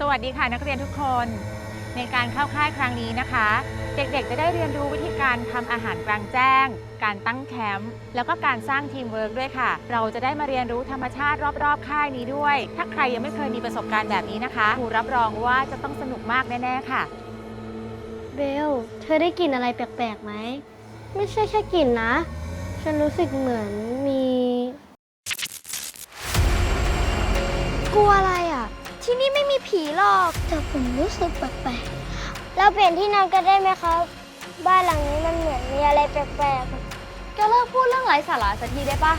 สวัสดีค่ะนักเรียนทุกคน ในการเข้าค่ายครั้งนี้นะคะ เด็กๆจะได้เรียนรู้วิธีการทำอาหารกลางแจ้ง การตั้งแคมป์แล้วก็การสร้างทีมเวิร์กด้วยค่ะ เราจะได้มาเรียนรู้ธรรมชาติรอบๆ ค่ายนี้ด้วย ถ้าใครยังไม่เคยมีประสบการณ์แบบนี้นะคะครูรับรองว่าจะต้องสนุกมากแน่ๆค่ะ เบล เธอได้กลิ่นอะไรแปลกๆไหม ไม่ใช่แค่กลิ่นนะ ฉันรู้สึกเหมือนมี กลัวอะไร ที่นี่ไม่มีผีหรอก แต่ผมรู้สึกแปลกๆ เราเปลี่ยนที่นอนกันได้ไหมครับ บ้านหลังนี้มันเหมือนมีอะไรแปลกๆแกเลิกพูดเรื่องไร้สาระสักทีได้ปะ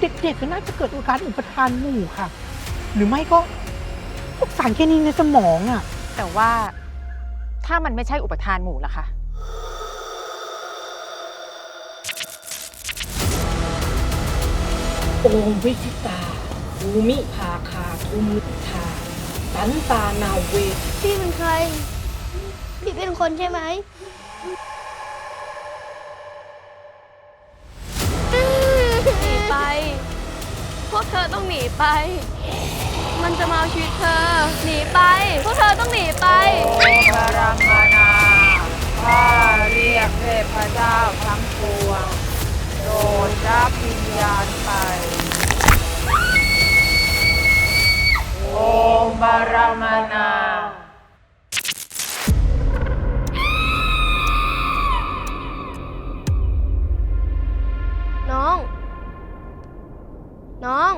เด็กๆก็น่าจะเกิดอาการอุปทานหมู่ค่ะ หรือไม่ก็พวกสารเคมีในสมองอะ แต่ว่าถ้ามันไม่ใช่อุปทานหมู่ล่ะคะโอมวิชิตา ภูมิภาคาทุมทาสันตานาเว พี่เป็นใคร พี่เป็นคนใช่ไหมหนีไป พวกเธอต้องหนีไป มันจะมาเอาชีวิตเธอ หนีไป พวกเธอต้องหนีไปพระรัมนาข้ มนา น้อง น้อง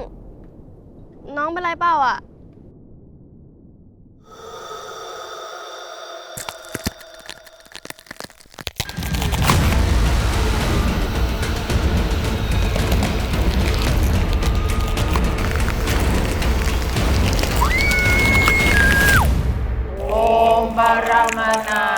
น้องเป็นไรเปล่าอะ บารมนา